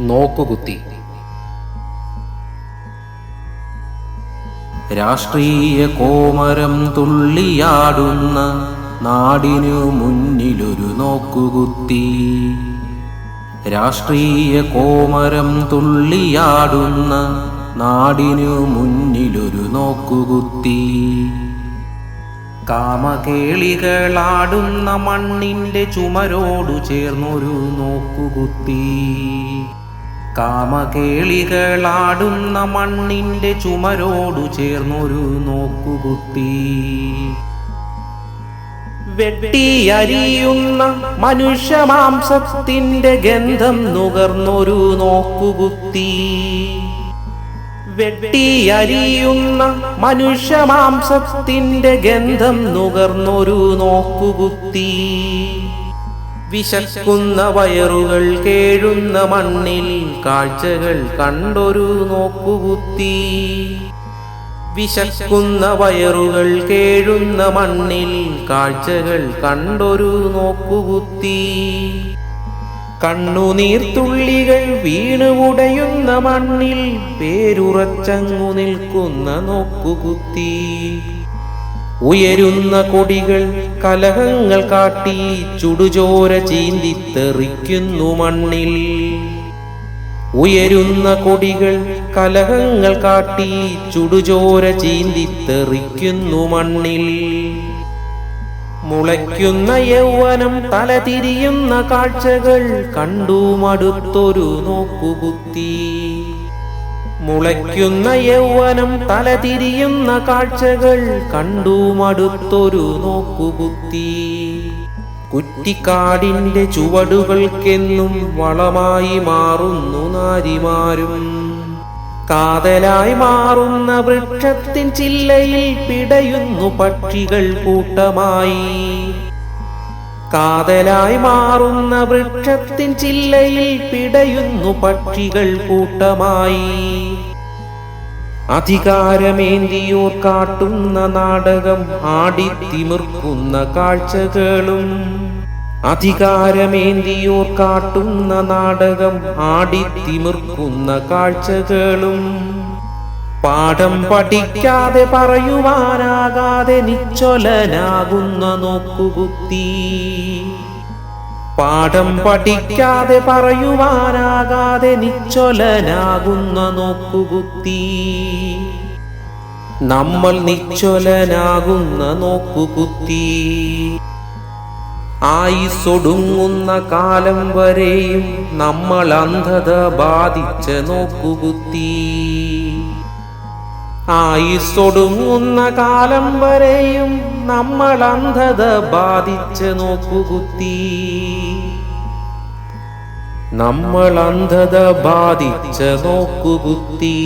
നോക്കുകുത്തി. രാഷ്ട്രീയ കോമരം തുള്ളിയാടുന്ന നാടിനു മുന്നിലൊരു നോക്കുകുത്തി. രാഷ്ട്രീയ കോമരം തുള്ളിയാടുന്ന നാടിനു മുന്നിലൊരു നോക്കുകുത്തി. കാമകേളികളാടുന്ന മണ്ണിന്റെ ചുമരോടു ചേർന്നൊരു നോക്കുകുത്തി. കാമകേളികളാടുന്ന മണ്ണിന്റെ ചുമരോടു ചേർന്നൊരു നോക്കുകുത്തി വെട്ടിയരിയുന്ന മനുഷ്യമാംസത്തിന്റെ ഗന്ധം നുകർന്നൊരു നോക്കുകുത്തി വെട്ടിയരിയുന്ന മനുഷ്യമാംസത്തിന്റെ ഗന്ധം നുകർന്നൊരു നോക്കുകുത്തി വിശക്കുന്ന വയറുകൾ കേഴുന്ന മണ്ണിൽ കാഴ്ചകൾ കണ്ടൊരു നോക്കുകുത്തി. വിശക്കുന്ന വയറുകൾ കേഴുന്ന മണ്ണിൽ കാഴ്ചകൾ കണ്ടൊരു നോക്കുകുത്തി. കണ്ണുനീർത്തുള്ളികൾ വീണുമുടയുന്ന മണ്ണിൽ പേരുറച്ചങ്ങു നിൽക്കുന്ന നോക്കുകുത്തി. ഉയരുന്ന കൊടികൾ കലഹങ്ങൾ കാട്ടി ചുടുചോര ചീന്തിത്തെറിക്കുന്നു മണ്ണിൽ. ഉയരുന്ന കൊടികൾ കലഹങ്ങൾ കാട്ടി ചുടുചോര ചീന്തിത്തെറിക്കുന്നു മണ്ണിൽ. മുളയ്ക്കുന്ന യൗവനം തലതിരിയുന്ന കാഴ്ചകൾ കണ്ടു മടുത്തൊരു നോക്കുകുത്തി മുളയ്ക്കുന്ന യൗവനം തലതിരിയുന്ന കാഴ്ചകൾ കണ്ടു മടുത്തൊരു നോക്കുകുത്തി കുറ്റിക്കാടിന്റെ ചുവടുകൾക്കെന്നും വളമായി മാറുന്നു നാരിമാരും. കാതലായി മാറുന്ന വൃക്ഷത്തിൻ ചില്ലയിൽ പിടയുന്നു പക്ഷികൾ കൂട്ടമായി. കാതലായി മാറുന്ന വൃക്ഷത്തിൻ ചില്ലയിൽ പിടയുന്നു പക്ഷികൾ കൂട്ടമായി. അധികാരമേന്തിയോർ കാട്ടുന്ന നാടകം ആടിത്തിമിർക്കുന്ന കാഴ്ചകളും. അധികാരമേന്തിയോർ കാട്ടുന്ന നാടകം ആടിത്തിമിർക്കുന്ന കാഴ്ചകളും. പാഠം പഠിക്കാതെ പറയുവാനാകാതെ നിശ്ചലനാകുന്ന നോക്കുകുത്തി പാഠം പഠിക്കാതെ പറയുവാനാകാതെ നിശ്ചലനാകുന്ന നോക്കുകുത്തി നമ്മൾ നിശ്ചലനാകുന്ന നോക്കുകുത്തി ആയിസൊടുങ്ങുന്ന കാലം വരെയും നമ്മൾ അന്ധത ബാധിച്ച നോക്കുകുത്തി ആയിസൊടുങ്ങുന്ന കാലം വരെയും നമ്മൾ അന്ധത ബാധിച്ച് നോക്കുകുത്തി നമ്മൾ അന്ധത ബാധിച്ച് നോക്കുകുത്തി